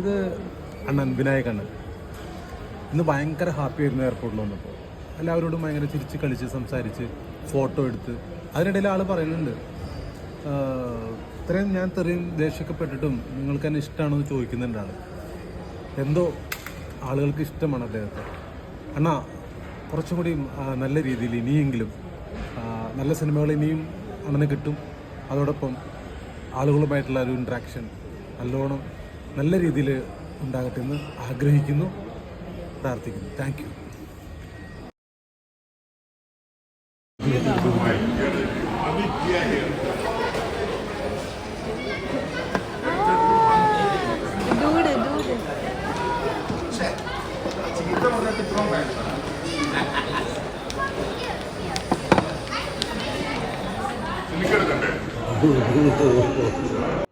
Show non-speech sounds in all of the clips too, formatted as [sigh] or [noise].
ഇത് അണ്ണൻ വിനായക് അണ്ണൻ. ഇന്ന് ഭയങ്കര ഹാപ്പി ആയിരുന്നു എയർപോർട്ടിൽ വന്നപ്പോൾ എല്ലാവരോടും ഭയങ്കര ചിരിച്ച് കളിച്ച് സംസാരിച്ച് ഫോട്ടോ എടുത്ത്. അതിനിടയിൽ ആൾ പറയുന്നുണ്ട് ഇത്രയും ഞാൻ ഇത്രയും ദേഷ്യപ്പെട്ടിട്ടും നിങ്ങൾക്ക് എന്നെ ഇഷ്ടമാണോ എന്ന് ചോദിക്കുന്നുണ്ട് ആൾ എന്തോ ആളുകൾക്ക് ഇഷ്ടമാണ് അദ്ദേഹത്തെ. അണ്ണാ കുറച്ചും കൂടി നല്ല രീതിയിൽ ഇനിയെങ്കിലും നല്ല സിനിമകൾ ഇനിയും അണ്ണന് കിട്ടും. അതോടൊപ്പം ആളുകളുമായിട്ടുള്ള ഒരു ഇൻട്രാക്ഷൻ നല്ലോണം നല്ല രീതിയിൽ ഉണ്ടാകട്ടെ എന്ന് ആഗ്രഹിക്കുന്നു പ്രാർത്ഥിക്കുന്നു. Thank you [laughs]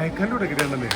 സൈക്കിളിലൂടെ കിട്ടേണ്ടല്ലേ